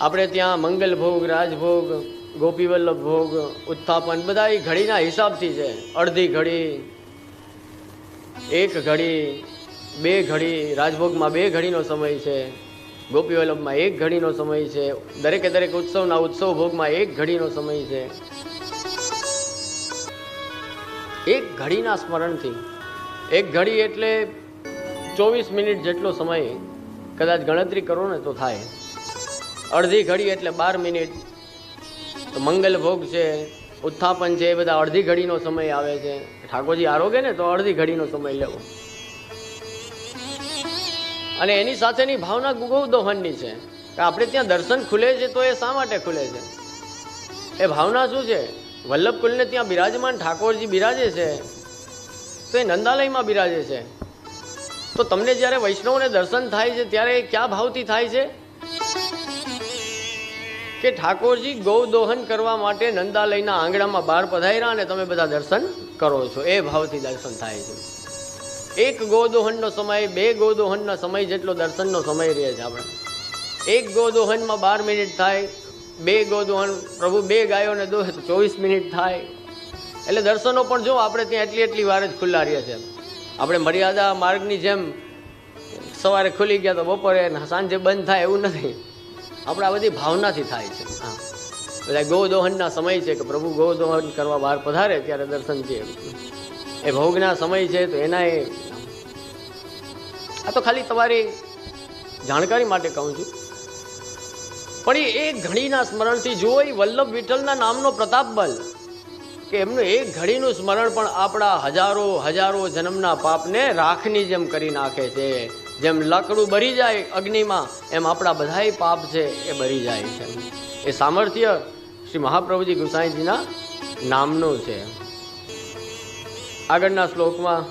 આપણે ત્યાં મંગલ ભોગ, રાજભોગ, ગોપીવલ્લભ ભોગ, ઉત્થાપન બધા એ ઘડીના હિસાબથી છે. અડધી ઘડી, એક ઘડી, બે ઘડી, રાજભોગમાં બે ઘડીનો સમય છે, ગોપીવલ્લભમાં એક ઘડીનો સમય છે, દરેકે દરેક ઉત્સવના ઉત્સવ ભોગમાં એક ઘડીનો સમય છે. એક ઘડીના સ્મરણથી. એક ઘડી એટલે ચોવીસ મિનિટ જેટલો સમય કદાચ ગણતરી કરો ને તો થાય. અડધી ઘડી એટલે બાર મિનિટ. તો મંગલ છે, ઉત્થાપન છે, એ બધા અડધી ઘડીનો સમય આવે છે. ઠાકોરજી આરોગે ને તો અડધી ઘડીનો સમય લેવો. અને એની સાથેની ભાવના ગુગો દોહનની છે. કે આપણે ત્યાં દર્શન ખુલે છે તો એ શા માટે ખુલે છે? એ ભાવના શું છે? વલ્લભ કુલને ત્યાં બિરાજમાન ઠાકોરજી બિરાજે છે. તો એ નંદાલયમાં બિરાજે છે. તો તમને જ્યારે વૈષ્ણવને દર્શન થાય છે, ત્યારે કયા ભાવથી થાય છે? કે ઠાકોરજી ગૌ દોહન કરવા માટે નંદાલયના આંગણામાં બહાર પધાર્યા અને તમે બધા દર્શન કરો છો. એ ભાવથી દર્શન થાય છે. એક ગોદોહનનો સમય, બે ગોદોહનના સમય જેટલો દર્શનનો સમય રહે છે આપણે. એક ગોદોહનમાં બાર મિનિટ થાય, બે ગોદોહન, પ્રભુ બે ગાયોને દોહે તો ચોવીસ મિનિટ થાય. એટલે દર્શનો પણ જો આપણે ત્યાં એટલી એટલી વાર જ ખુલ્લા રહ્યા છે. આપણે મર્યાદા માર્ગની જેમ સવારે ખુલી ગયા તો બપોરે સાંજે બંધ થાય એવું નથી. આપણે આ બધી ભાવનાથી થાય છે. હા. બધા ગૌદોહનના સમય છે કે પ્રભુ ગૌદોહન કરવા બહાર પધારે ત્યારે દર્શન છે. એ ભોગના સમય છે તો એના એ આ તો ખાલી તમારી જાણકારી માટે કહું છું. પણ એ ઘણીના સ્મરણથી જુઓ એ વલ્લભ વિઠ્ઠલના નામનો પ્રતાપ બલ કે એમનું એક ઘડીનું સ્મરણ પણ આપણા હજારો હજારો જન્મના પાપને રાખની જેમ કરી નાખે છે. જેમ લાકડું બરી જાય અગ્નિમાં, એમ આપણા બધાય પાપ છે એ બરી જાય છે. એ સામર્થ્ય શ્રી મહાપ્રભુજી ગુસાઈજીના નામનું છે. આગળના શ્લોકમાં,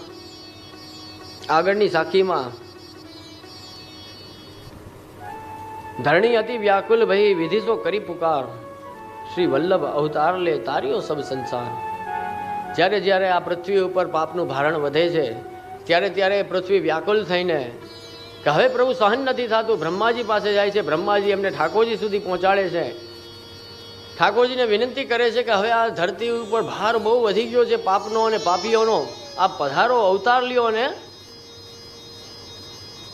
આગળની સાખીમાં, ધરણી અતિ વ્યાકુલ ભઈ વિધિશો કરી પુકાર. શ્રી વલ્લભ અવતાર લે તાર્યો સબ સંસાર. જ્યારે જ્યારે આ પૃથ્વી ઉપર પાપનું ભારણ વધે છે, ત્યારે ત્યારે પૃથ્વી વ્યાકુલ થઈને કે હવે પ્રભુ સહન નથી થતું, બ્રહ્માજી પાસે જાય છે, બ્રહ્માજી એમને ઠાકોરજી સુધી પહોંચાડે છે. ઠાકોરજીને વિનંતી કરે છે કે હવે આ ધરતી ઉપર ભાર બહુ વધી ગયો છે પાપનો અને પાપીઓનો. આ પધારો અવતાર લ્યો અને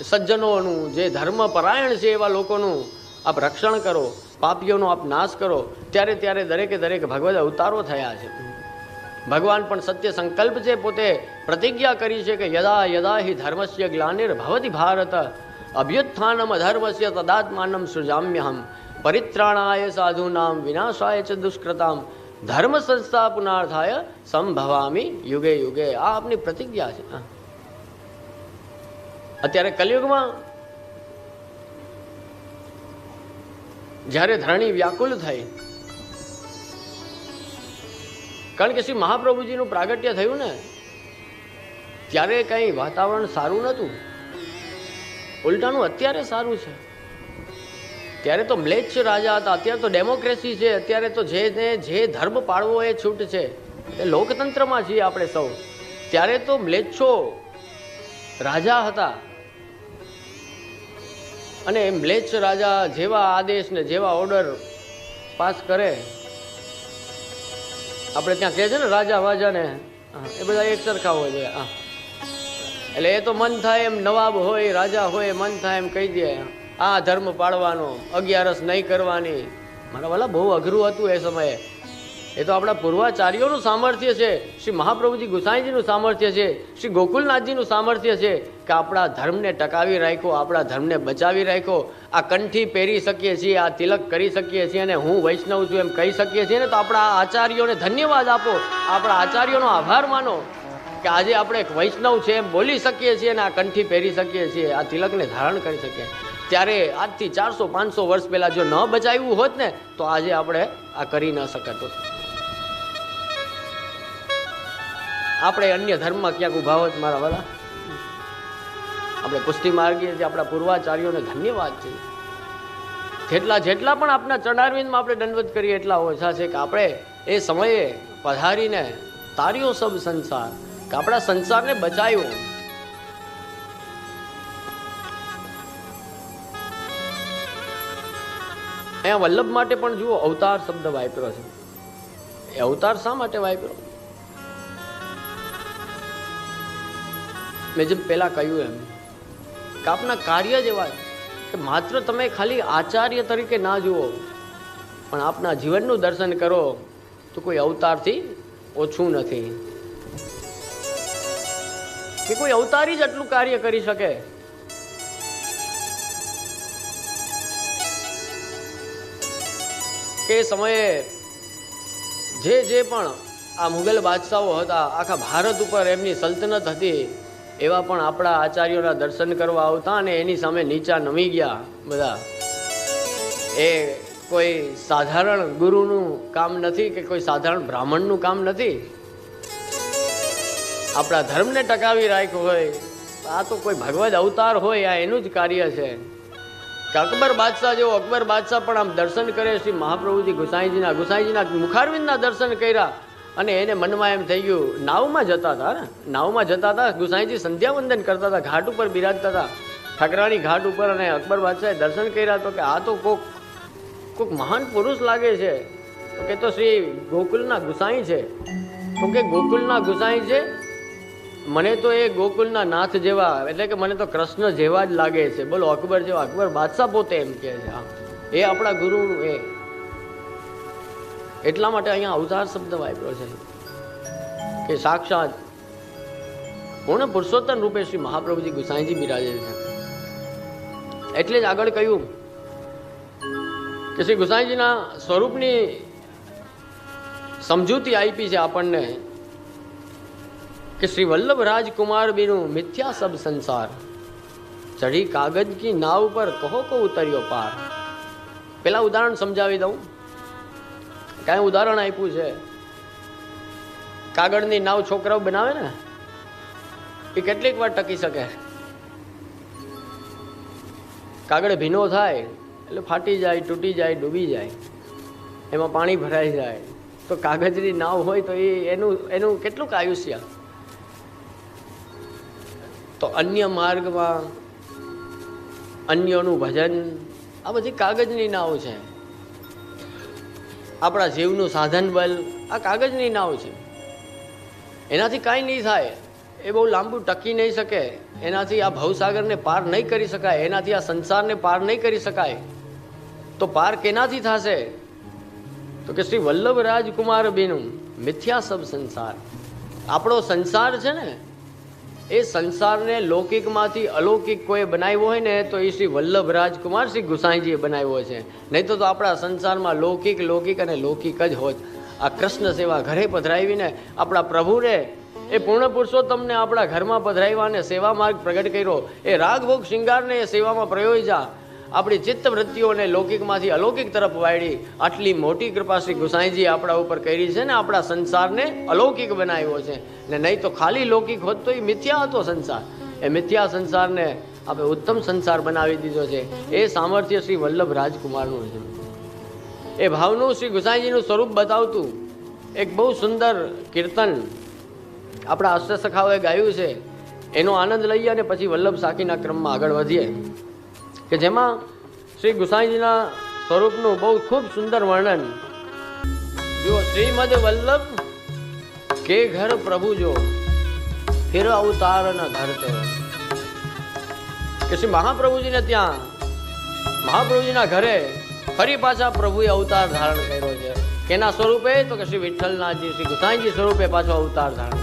સજ્જનોનું, જે ધર્મ પરાયણ છે એવા લોકોનું આપ રક્ષણ કરો. પાપીઓનો આપ નાશ કરો, ત્યારે ત્યારે દરેકે દરેક ભગવદ અવતારો થયા છે. ભગવાન પણ સત્ય સંકલ્પ છે પોતે પ્રતિજ્ઞા કરી છે કે યદા યદા હિ ધર્મસ્ય ગ્લાનિર ભવતી ભારત, અભ્યુત્થાનમ અધર્મસ્ય તદાત્માનમ સૃજામ્યહમ, પરિત્રાણાય સાધુનામ વિનાશાય ચ દુષ્કૃતામ, ધર્મ સંસ્થાપનાર્થાય સંભવામી યુગે યુગે. આ આપની પ્રતિજ્ઞા છે. અત્યારે કલયુગમાં જ્યારે ધરણી વ્યાકુલ થઈ, કારણ કે શ્રી મહાપ્રભુજીનું પ્રાગટ્ય થયું ને, ત્યારે કંઈ વાતાવરણ સારું નહોતું. ઉલટાનું અત્યારે સારું છે. ત્યારે તો મ્લેચ્છ રાજા હતા, અત્યારે તો ડેમોક્રેસી છે, અત્યારે તો જેને જે ધર્મ પાળવો એ છૂટ છે, એ લોકતંત્રમાં છીએ આપણે સૌ. ત્યારે તો મ્લેચ્છો રાજા હતા અને મ્લેચ્છ રાજા જેવા આદેશ ને જેવા ઓર્ડર પાસ કરે, આપણે ત્યાં કહે છે ને, રાજા વાજાને એ બધા એક સરખા હોય છે, હા. એટલે એ તો મન થાય એમ નવાબ હોય, રાજા હોય, મન થાય એમ કહી દે, આ ધર્મ પાળવાનો, અગિયારસ નહીં કરવાની. મારા વાલા, બહુ અઘરું હતું એ સમયે. એ તો આપણા પૂર્વાચાર્યોનું સામર્થ્ય છે, શ્રી મહાપ્રભુજી ગુસાઈજીનું સામર્થ્ય છે, શ્રી ગોકુલનાથજીનું સામર્થ્ય છે કે આપણા ધર્મને ટકાવી રાખ્યો, આપણા ધર્મને બચાવી રાખ્યો, આ કંઠી પહેરી શકીએ છીએ, આ તિલક કરી શકીએ છીએ અને હું વૈષ્ણવ છું એમ કહી શકીએ છીએ ને તો આપણા આચાર્યોને ધન્યવાદ આપો. આપણા આચાર્યોનો આભાર માનો કે આજે આપણે એક વૈષ્ણવ છે એમ બોલી શકીએ છીએ અને આ કંઠી પહેરી શકીએ છીએ, આ તિલકને ધારણ કરી શકીએ. ત્યારે આજથી ચારસો પાંચસો વર્ષ પહેલાં જો ન બચાવ્યું હોત ને, તો આજે આપણે આ કરી ન શકત. આપણે અન્ય ધર્મમાં ક્યાંક ઊભા હોત મારા વાલા? આપણે પુષ્ટિ માર્ગીએ છીએ, આપણા પૂર્વાચાર્યોને ધન્યવાદ છે. જેટલા જેટલા પણ આપણા ચણારવિંદમાં આપણે દંડવત કરીએ, એટલા ઓછા છે કે આપણે એ સમયે પધારીને તાર્યો સબ સંસાર, કે આપણા સંસારને બચાવ્યો અહીંયા વલ્લભ માટે પણ જુઓ, અવતાર શબ્દ વાપર્યો છે. એ અવતાર શા માટે વાપર્યો? મેં જેમ પહેલાં કહ્યું એમ, કે આપના કાર્ય જ એવા કે માત્ર તમે ખાલી આચાર્ય તરીકે ના જુઓ, પણ આપના જીવનનું દર્શન કરો તો કોઈ અવતારથી ઓછું નથી. કે કોઈ અવતારી જ આટલું કાર્ય કરી શકે? કે સમયે જે જે પણ આ મુગલ બાદશાહો હતા, આખા ભારત ઉપર એમની સલ્તનત હતી એવા પણ આપણા આચાર્યોના દર્શન કરવા આવતા અને એની સામે નીચા નમી ગયા બધા. એ કોઈ સાધારણ ગુરુનું કામ નથી કે કોઈ સાધારણ બ્રાહ્મણનું કામ નથી? આપણા ધર્મને ટકાવી રાખ્યો હોય, આ તો કોઈ ભગવદ અવતાર હોય, આ એનું જ કાર્ય છે. કે અકબર બાદશાહ જેવો અકબર બાદશાહ પણ આમ દર્શન કરે, શ્રી મહાપ્રભુજી ગુસાઈજીના ગુસાઈજીના મુખારવિંદના દર્શન કર્યા. અને એને મનમાં એમ થઈ ગયું, નાવમાં જતા હતા નાવમાં જતા હતા, ગુસાઈજી સંધ્યા વંદન કરતા હતા, ઘાટ ઉપર બિરાજતા હતા. ઠકરાણી ઘાટ ઉપર અને અકબર બાદશાહે દર્શન કર્યા તો કે આ તો કોક કોક મહાન પુરુષ લાગે છે. તો કે તો શ્રી ગોકુલના ગુસાઈ છે. તો કે ગોકુલના ગુસાઈ છે? મને તો એ ગોકુલના નાથ જેવા, એટલે કે મને તો કૃષ્ણ જેવા જ લાગે છે. બોલો, અકબર જેવા, અકબર બાદશાહ પોતે એમ કહે છે એ આપણા ગુરુ એ. એટલા માટે અહીંયા અવતાર શબ્દ વાપર્યો છે. કે સાક્ષાત પૂર્ણ પુરુષોત્તમ રૂપે શ્રી મહાપ્રભુજી ગુસાઈજી બિરાજે છે. એટલે જ આગળ કહ્યું કે શ્રી ગુસાઈજીના સ્વરૂપની સમજૂતી આપી છે આપણને કે શ્રી વલ્લભ રાજકુમાર બીનું મિથ્યા સબ સંસાર. ચઢી કાગજ કી નાવ પર કહો કો ઉતર્યો પાર. પેલા ઉદાહરણ સમજાવી દઉં. કાંઈ ઉદાહરણ આપ્યું છે? કાગળની નાવ છોકરાઓ બનાવે ને, એ કેટલીક વાર ટકી શકે. કાગળ ભીનો થાય, એટલે ફાટી જાય, તૂટી જાય, ડૂબી જાય, એમાં પાણી ભરાઈ જાય. તો કાગળની નાવ હોય તો એ એનું એનું કેટલુંક આયુષ્ય? તો અન્ય માર્ગમાં અન્યોનું ભજન, આ બધી કાગળની નાવ છે. આપણા જીવનું સાધન બલ આ કાગજની નાવ છે. એનાથી કાંઈ નહીં થાય. એ બહુ લાંબુ ટકી નહીં શકે. એનાથી આ ભવસાગરને પાર નહીં કરી શકાય. એનાથી આ સંસારને પાર નહીં કરી શકાય. તો પાર કેનાથી થશે? તો કે શ્રી વલ્લભ રાજકુમાર બેનું મિથ્યા સબ સંસાર. આપણો સંસાર છે ને એ સંસારને લૌકિકમાંથી અલૌકિક કોઈ બનાવ્યો હોય ને, તો એ શ્રી વલ્લભ રાજકુમાર શ્રી ગુસાઈજીએ બનાવ્યો છે. નહીં તો આપણા સંસારમાં લૌકિક લૌકિક અને લૌકિક જ હોત. આ કૃષ્ણ સેવા ઘરે પધરાવીને આપણા પ્રભુને, એ પૂર્ણ પુરુષોત્તમને આપણા ઘરમાં પધરાવ્યા અને સેવા માર્ગ પ્રગટ કર્યો. એ રાગભોગ શિંગારને એ સેવામાં પ્રયોજ્યા. આપણી ચિત્ત વૃત્તિઓને લૌકિકમાંથી અલૌકિક તરફ વાળી આટલી મોટી કૃપા શ્રી ગુસાઈજી આપણા ઉપર કરી છે ને આપણા સંસારને અલૌકિક બનાવ્યો છે. ને નહીં તો ખાલી લૌકિક હોત તો એ મિથ્યા હતો સંસાર. એ મિથ્યા સંસારને આપણે ઉત્તમ સંસાર બનાવી દીધો છે. એ સામર્થ્ય શ્રી વલ્લભ રાજકુમારનું છે. એ ભાવનું શ્રી ગુસાઈજીનું સ્વરૂપ બતાવતું એક બહુ સુંદર કીર્તન આપણા અષ્ટસખાઓએ ગાયું છે. એનો આનંદ લઈએ અને પછી વલ્લભ સાખીના ક્રમમાં આગળ વધીએ. કે જેમાં શ્રી ગુસાઈજીના સ્વરૂપનું બહુ ખૂબ સુંદર વર્ણન. જુઓ, શ્રીમદ વલ્લભ કે ઘર પ્રભુ જો, ફિર અવતાર ન ધરતે. કે શ્રી મહાપ્રભુજીને ત્યાં, મહાપ્રભુજીના ઘરે ફરી પાછા પ્રભુએ અવતાર ધારણ કર્યો છે. કેના સ્વરૂપે તો કે શ્રી વિઠ્ઠલનાથજી, શ્રી ગુસાઈજી સ્વરૂપે પાછો અવતાર ધારણ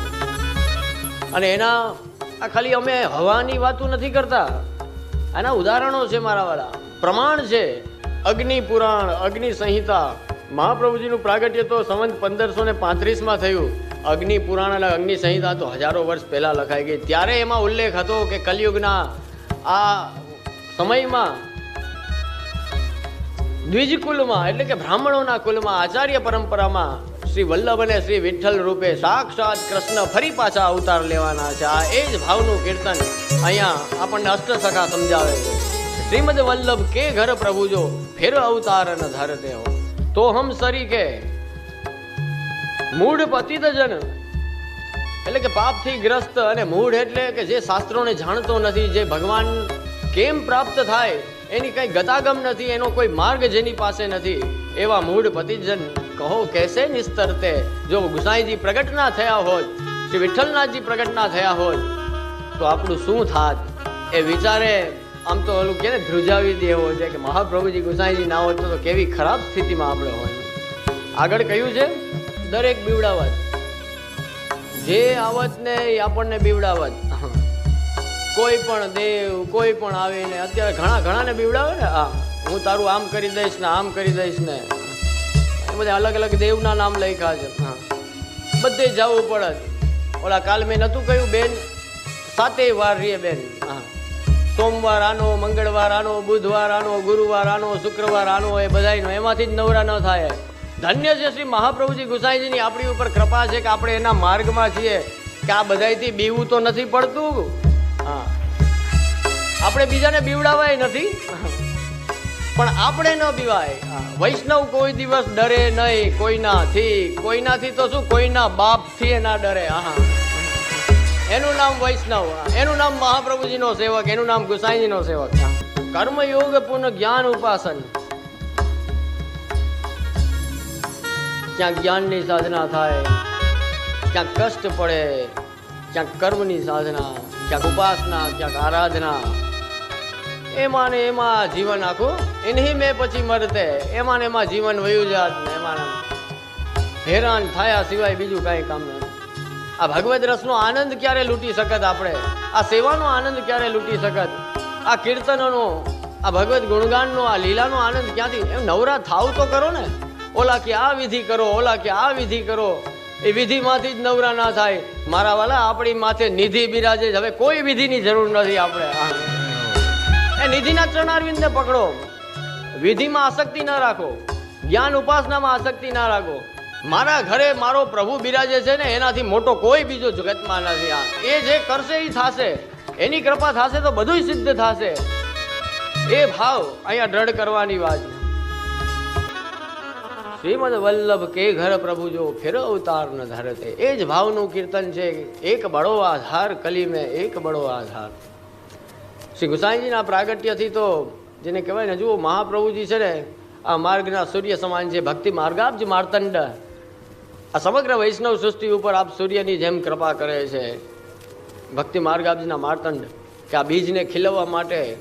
અને એના, આ ખાલી અમે હવાની વાતું નથી કરતા. આના ઉદાહરણો છે મારા વાળા પ્રમાણ છે, અગ્નિ પુરાણ, અગ્નિ સંહિતા. મહાપ્રભુજીનું પ્રાગટ્ય તો સંવંત પંદરસો ને પાંત્રીસમાં થયું. અગ્નિ પુરાણ અને અગ્નિ સંહિતા તો હજારો વર્ષ પહેલાં લખાઈ ગઈ. ત્યારે એમાં ઉલ્લેખ હતો કે કલયુગના આ સમયમાં દ્વિજ કુલમાં એટલે કે બ્રાહ્મણોના કુલમાં, આચાર્ય પરંપરામાં શ્રી વલ્લભ અને શ્રી વિઠ્ઠલ રૂપે સાક્ષાત કૃષ્ણ ફરી પાછા અવતાર લેવાના છે. આ એ જ ભાવનું કીર્તન અહીંયા આપણને અષ્ટસખા સમજાવે છે. શ્રીમદ વલ્લભ કે ઘર પ્રભુ જો ફેર અવતાર ન ધરતે હો? તો હમ સરી કે મૂઢ પતિત જન એટલે કે પાપથી ગ્રસ્ત અને મૂઢ એટલે કે જે શાસ્ત્રોને જાણતો નથી, જે ભગવાન કેમ પ્રાપ્ત થાય, એની કઈ ગતાગમ નથી, એનો કોઈ માર્ગ જેની પાસે નથી, એવા મૂળ પતિજન કહો કેસે નિસ્તરતે જો ગુસાઈજી પ્રગટ ના થયા હોત, શ્રી વિઠ્ઠલનાથજી પ્રગટ ના થયા હોત, તો આપણું શું થાત? એ વિચારે આમ તો ઓલું કે ધ્રુજાવી દેવો છે કે મહાપ્રભુજી ગુસાઈજી ના હોત તો કેવી ખરાબ સ્થિતિમાં આપણે હોય આગળ કહ્યું છે, દરેક બીવડાવત. જે આવત ને એ આપણને બીવડાવત. કોઈ પણ દેવ, કોઈ પણ આવીને, અત્યારે ઘણા ઘણાને બીવડાવે ને? હા, હું તારું આમ કરી દઈશ ને, આમ કરી દઈશ ને. બધા અલગ અલગ દેવના નામ લખ્યા છે. હા. બધે જવું પડે. ઓલા કાલ મેં નહોતું કહ્યું બેન? સાતેય વાર રે બેન. હા. સોમવાર આનો મંગળવાર આનો બુધવાર આનો ગુરુવાર આનો શુક્રવાર આનો એ બધાયનો. એમાંથી જ નવરા ન થાય. ધન્ય છે શ્રી મહાપ્રભુજી ગુસાઈજીની આપણી ઉપર કૃપા છે કે આપણે એના માર્ગમાં છીએ કે આ બધાયથી બીવું તો નથી પડતું. હા. આપણે બીજાને બીવડાવાય નથી. પણ આપણે ન બીવાય વૈષ્ણવ કોઈ દિવસ ડરે નહીં, કોઈનાથી. કોઈનાથી તો શું, કોઈના બાપથી ના ડરે. હા એનું નામ વૈષ્ણવ એનું નામ મહાપ્રભુજીનો સેવક, એનું નામ ગુસાઈજીનો સેવક કર્મયોગ પુનઃ જ્ઞાન ઉપાસન. ક્યાં જ્ઞાનની સાધના થાય, ક્યાંક કષ્ટ પડે, ક્યાંક કર્મની સાધના, ક્યાંક ઉપાસના, ક્યાંક આરાધના. એમાં ને એમાં જીવન આખું એની મેં પછી મરતે. એમાં એમાં જીવન વયું જાત ને એમાં હેરાન થયા સિવાય બીજું કાંઈ કામ નથી. આ ભગવદ રસનો આનંદ ક્યારે લૂંટી શકત આપણે? આ સેવાનો આનંદ ક્યારે લૂંટી શકત? આ કીર્તનનો, આ ભગવત ગુણગાનનો, આ લીલાનો આનંદ ક્યાંથી? એમ નવરા થાવ તો કરો ને. ઓલા કે આ વિધિ કરો, ઓલા કે આ વિધિ કરો. એ વિધિમાંથી જ નવરા ના થાય. મારા વાલા, આપણી માથે નિધિ બિરાજે હવે કોઈ વિધિની જરૂર નથી આપણે. એ નિધિના ચરણારવિંદને પકડો. વિધિમાં આસક્તિ ના રાખો, જ્ઞાન ઉપાસનામાં આસક્તિ ના રાખો. મારા ઘરે મારો પ્રભુ બિરાજે છે ને, એનાથી મોટો કોઈ બીજો જગતમાં નથી. આ એ જે કરશે એ થશે. એની કૃપા થશે તો બધું સિદ્ધ થશે. એ ભાવ અહીંયા દ્રઢ કરવાની વાત શ્રીમદ વલ્લભ કે ઘર પ્રભુ જો ફેર અવતાર ન ધરતે એ જ ભાવનું કીર્તન છે. એક બળો આધાર કલી મેં એક બળો આધાર. શ્રી ગુસાઈજીના પ્રાગટ્યથી તો જેને કહેવાય ને, જુઓ, મહાપ્રભુજી છે ને, આ માર્ગના સૂર્ય સમાન છે ભક્તિ માર્ગાબ્જ માર્તંડ, આ સમગ્ર વૈષ્ણવ સૃષ્ટિ ઉપર આપ સૂર્યની જેમ કૃપા કરે છે. ભક્તિ માર્ગાબ્જના માર્તંડ, કે આ બીજને ખીલવવા માટે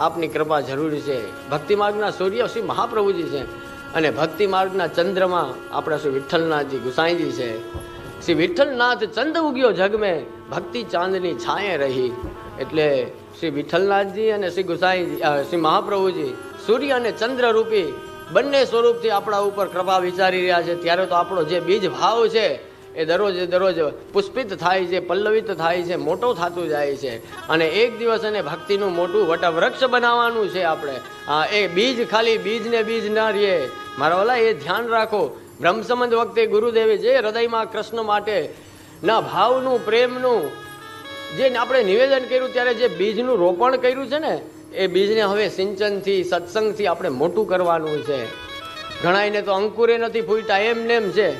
આપની કૃપા જરૂરી છે. ભક્તિ માર્ગના સૂર્ય શ્રી મહાપ્રભુજી છે. અને ભક્તિ માર્ગના ચંદ્રમાં આપણા શ્રી વિઠ્ઠલનાથજી ગુસાઈજી છે. શ્રી વિઠ્ઠલનાથ ચંદ ઉગ્યો જગમે, ભક્તિ ચાંદની છાંયે રહી. એટલે શ્રી વિઠ્ઠલનાથજી અને શ્રી ગુસાઈજી શ્રી મહાપ્રભુજી, સૂર્ય અને ચંદ્ર રૂપી બંને સ્વરૂપથી આપણા ઉપર કૃપા વિચારી રહ્યા છે. ત્યારે તો આપણો જે બીજ ભાવ છે, એ દરરોજ દરરોજ પુષ્પિત થાય છે, પલ્લવિત થાય છે, મોટો થતું જાય છે. અને એક દિવસ એને ભક્તિનું મોટું વટવૃક્ષ બનાવવાનું છે આપણે. હા એ બીજ ખાલી બીજને બીજ ના રહીએ મારા વાલા એ ધ્યાન રાખો. બ્રહ્મસંબંધ વખતે ગુરુદેવે જે હૃદયમાં કૃષ્ણ માટે ના ભાવનું, પ્રેમનું જે આપણે નિવેદન કર્યું ત્યારે જે બીજનું રોપણ કર્યું છે ને, એ બીજને હવે સિંચનથી, સત્સંગથી આપણે મોટું કરવાનું છે. ઘણાઈને તો અંકુરે નથી ફૂટતા એમ નેમ છે.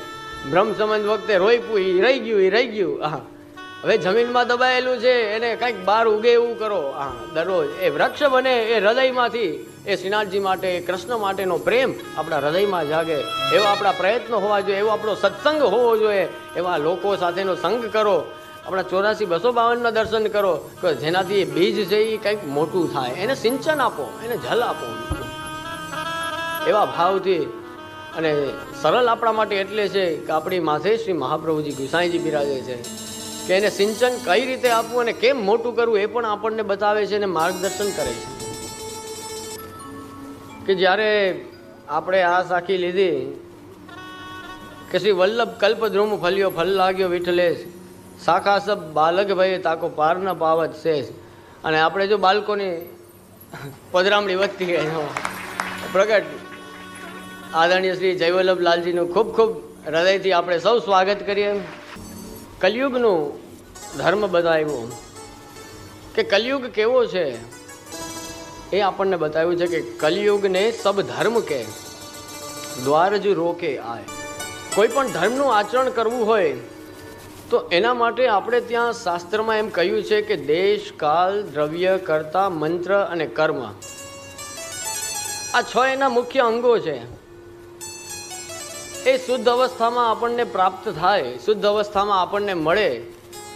બ્રહ્મ સંબંધ વખતે રોઈપું એ રહી ગયું એ રહી ગયું. હા. હવે જમીનમાં દબાયેલું છે, એને કંઈક બહાર ઉગે એવું કરો. હા, દરરોજ. એ વૃક્ષ બને, એ હૃદયમાંથી. એ શ્રીનાથજી માટે, કૃષ્ણ માટેનો પ્રેમ આપણા હૃદયમાં જાગે. એવા આપણા પ્રયત્નો હોવા જોઈએ, એવો આપણો સત્સંગ હોવો જોઈએ. એવા લોકો સાથેનો સંગ કરો. આપણા ચોરાસી બસો બાવનના દર્શન કરો કે જેનાથી એ બીજ છે એ કંઈક મોટું થાય. એને સિંચન આપો, એને જલ આપો. એવા ભાવથી અને સરળ આપણા માટે એટલે છે કે આપણી માથે શ્રી મહાપ્રભુજી ગુસાઈજી બિરાજે છે કે એને સિંચન કઈ રીતે આપવું અને કેમ મોટું કરવું એ પણ આપણને બતાવે છે અને માર્ગદર્શન કરે છે. કે જ્યારે આપણે આ સાખી લીધી કે શ્રી વલ્લભ કલ્પદ્રુમ ફલ્યો ફલ લાગ્યો વિઠલેશ શાખા સબ બાલક ભાઈ તાકો પાર ન પાવત શેષ. અને આપણે જો બાળકોની પધરામણી વધતી ગઈ પ્રગટ. આદરણીય શ્રી જયવલ્લભ લાલજીનું ખૂબ ખૂબ હૃદયથી આપણે સૌ સ્વાગત કરીએ. કલયુગનું ધર્મ બતાવ્યું કે કલયુગ કેવો છે એ આપણને બતાવ્યું છે કે કલયુગને સબ ધર્મ કે દ્વાર જ રોકે આય. કોઈ પણ ધર્મનું આચરણ કરવું હોય તો એના માટે આપણે ત્યાં શાસ્ત્રમાં એમ કહ્યું છે કે દેશ, કાલ, દ્રવ્ય, કર્તા, મંત્ર અને કર્મ. આ છ એના મુખ્ય અંગો છે. એ શુદ્ધ અવસ્થામાં આપણને પ્રાપ્ત થાય, શુદ્ધ અવસ્થામાં આપણને મળે,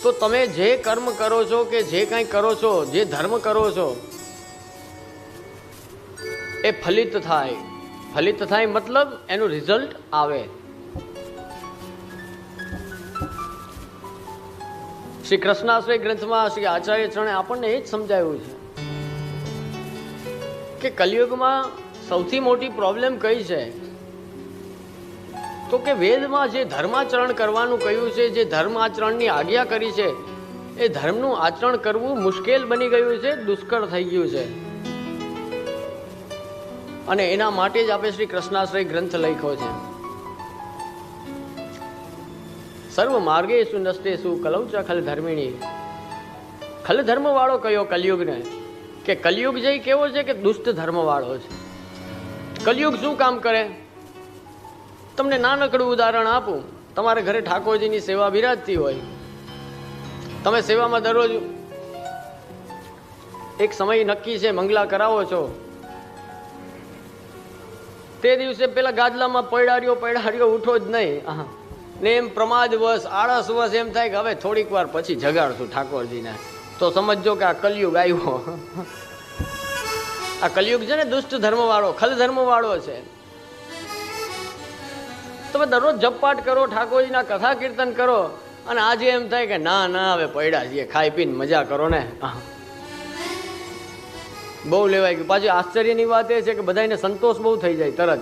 તો તમે જે કર્મ કરો છો કે જે કંઈ કરો છો, જે ધર્મ કરો છો, એ ફલિત થાય. ફલિત થાય મતલબ એનું રિઝલ્ટ આવે. શ્રી કૃષ્ણાશ્રય ગ્રંથમાં શ્રી આચાર્ય ચરણે આપણને એ જ સમજાવ્યું છે કે કલિયુગમાં સૌથી મોટી પ્રોબ્લેમ કઈ છે? તો કે વેદમાં જે ધર્માચરણ કરવાનું કહ્યું છે, જે ધર્માચરણની આજ્ઞા કરી છે, એ ધર્મનું આચરણ કરવું મુશ્કેલ બની ગયું છે, દુષ્કર થઈ ગયું છે. અને એના માટે જ આપણે શ્રી કૃષ્ણાશ્રય ગ્રંથ લખ્યો છે. સર્વ માર્ગે શું નસ્તે શું કલૌ ખલ ધર્મિણી. ખલ ધર્મવાળો કયો કલયુગને? કે કલયુગ જે કેવો છે કે દુષ્ટ ધર્મવાળો છે? કલયુગ શું કામ કરે? તમને નાનકડું ઉદાહરણ આપું. તમારે ઘરે ઠાકોરજીની સેવા બિરાજતી હોય. તમે સેવામાં દરરોજ એક સમય નક્કી છે મંગલા કરાવો છો. તે દિવસે પેલા ગાદલામાં પૈડારીઓ પૈડારીઓ ઉઠો જ નહીં. આહા. ને એમ પ્રમાદવશ આળસવશ એમ થાય કે હવે થોડીક વાર પછી જગાડશું ઠાકોરજીને. તો સમજજો કે આ કલયુગ આવ્યો. આ કલયુગ છે ને દુષ્ટ ધર્મ વાળો ખલ ધર્મ વાળો છે. તમે દરરોજ જપપાટ કરો, ઠાકોરજીના કથા કીર્તન કરો, અને આજે એમ થાય કે ના ના, હવે પડ્યા છીએ, ખાઈ પીને મજા કરો ને. બહુ લેવાય ગયું પાછી આશ્ચર્યની વાત એ છે કે બધાને સંતોષ બહુ થઈ જાય તરત.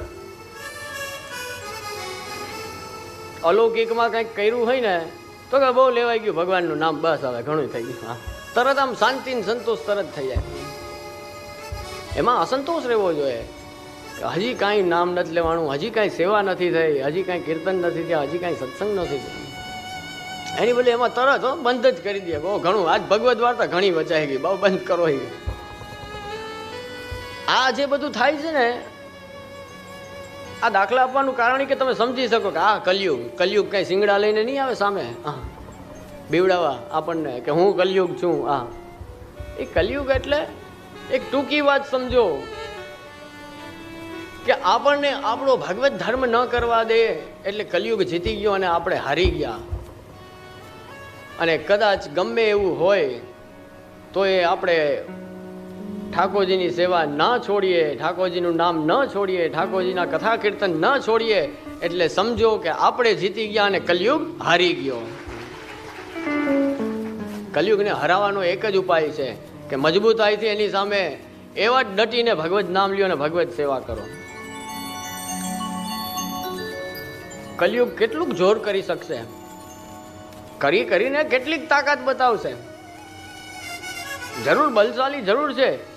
અલૌકિકમાં કંઈક કર્યું હોય ને, તો કે બહુ લેવાઈ ગયું ભગવાનનું નામ, બસ હવે ઘણું થઈ ગયું. હા. તરત આમ શાંતિ ને સંતોષ તરત થઈ જાય. એમાં અસંતોષ રહેવો જોઈએ. હજી કાંઈ નામ નથી લેવાનું, હજી કાંઈ સેવા નથી થઈ, હજી કાંઈ કીર્તન નથી થયા, હજી કાંઈ સત્સંગ નથી થયો. એની બોલે એમાં તરત, હો, બંધ જ કરી દે. બહુ ઘણું. આજ ભગવત વાર્તા ઘણી વચાઈ ગઈ. બહુ બંધ કરો આ જે બધું થાય છે ને આ દાખલા આપવાનું કારણ કે તમે સમજી શકો કે આ કલયુગ કલયુગ કઈ સિંગડા લઈને નહીં આવે સામે? હા. બીવડાવવા આપણને કે હું કલયુગ છું આ એ કલયુગ એટલે એક ટૂંકી વાત સમજો કે આપણને આપણો ભગવત ધર્મ ન કરવા દે એટલે કલયુગ જીતી ગયો અને આપણે હારી ગયા. અને કદાચ ગમે એવું હોય તો એ આપણે ઠાકોરજીની સેવા ન છોડીએ, ઠાકોરજીનું નામ ન છોડીએ, ઠાકોરજીના કથા કીર્તન ન છોડીએ, એટલે સમજો કે આપણે જીતી ગયા અને કલયુગ હારી ગયો. કલયુગને હરાવવાનો એક જ ઉપાય છે કે મજબૂતાઈથી એની સામે એવા જ ડટીને ભગવત નામ લ્યો અને ભગવત સેવા કરો. કલયુગ કેટલુંક જોર કરી શકશે. કરી કરીને કેટલીક તાકાત બતાવશે. જરૂર બલશાલી જરૂર છે.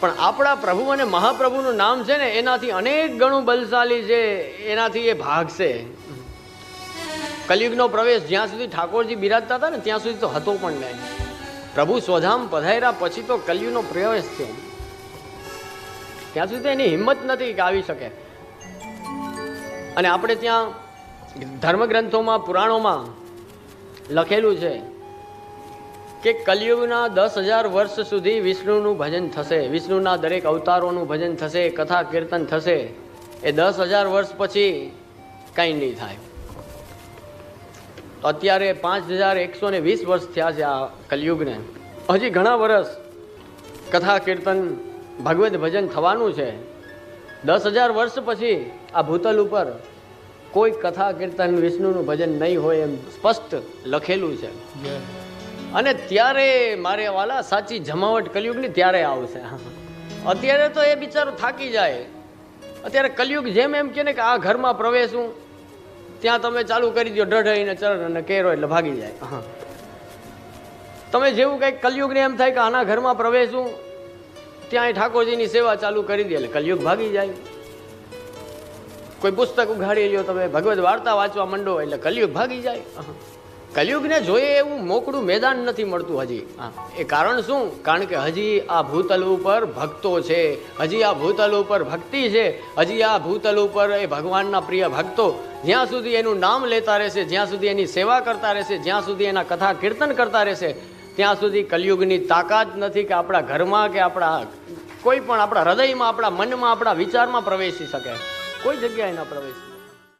પણ આપણા પ્રભુ અને મહાપ્રભુનું નામ છે ને, એનાથી અનેક ગણું બલશાલી છે એનાથી એ ભાગશે કલયુગનો પ્રવેશ જ્યાં સુધી ઠાકોરજી બિરાજતા હતા ને, ત્યાં સુધી તો હતો પણ નહીં. પ્રભુ સ્વધામ પધાર્યા પછી તો કલયુગનો પ્રવેશ છે. ત્યાં સુધી એની હિંમત નથી કે આવી શકે. અને આપણે ત્યાં ધર્મગ્રંથોમાં, પુરાણોમાં લખેલું છે કે કલયુગના દસ હજાર વર્ષ સુધી વિષ્ણુનું ભજન થશે, વિષ્ણુના દરેક અવતારોનું ભજન થશે, કથા કીર્તન થશે, એ દસ હજાર વર્ષ પછી કંઈ નહીં થાય. અત્યારે પાંચ હજાર એકસો ને વીસ વર્ષ થયા છે આ કલયુગને. હજી ઘણા વર્ષ કથા કીર્તન, ભગવદ્ ભજન થવાનું છે. દસ હજાર વર્ષ પછી આ ભૂતલ ઉપર કોઈ કથા કીર્તન વિષ્ણુનું ભજન નહીં હોય એમ સ્પષ્ટ લખેલું છે. અને ત્યારે મારે વાલા સાચી જમાવટ કલયુગની ત્યારે આવશે અત્યારે તો એ બિચારો થાકી જાય અત્યારે કલયુગ જેમ એમ કે ને કે આ ઘરમાં પ્રવેશું, ત્યાં તમે ચાલુ કરી દો ડઢઈને ચરણ અને કેરો એટલે ભાગી જાય. તમે જેવું કંઈક કલયુગને એમ થાય કે આના ઘરમાં પ્રવેશું ત્યાં ઠાકોરજીની સેવા ચાલુ કરી દે એટલે કલયુગ ભાગી જાય કોઈ પુસ્તક ઉઘાડી લો તમે ભગવત વાર્તા વાંચવા માંડો એટલે કલયુગ ભાગી જાય. કલયુગને જોઈએ એવું મોકળું મેદાન નથી મળતું હજી. હા. એ કારણ શું? કારણ કે હજી આ ભૂતલ ઉપર ભક્તો છે. હજી આ ભૂતલ ઉપર ભક્તિ છે. હજી આ ભૂતલ ઉપર એ ભગવાનના પ્રિય ભક્તો જ્યાં સુધી એનું નામ લેતા રહેશે જ્યાં સુધી એની સેવા કરતા રહેશે જ્યાં સુધી એના કથા કીર્તન કરતા રહેશે ત્યાં સુધી કલયુગની તાકાત નથી કે આપણા ઘરમાં કે આપણા કોઈ પણ આપણા હૃદયમાં આપણા મનમાં આપણા વિચારમાં પ્રવેશી શકે. કોઈ જગ્યાએ ન પ્રવેશી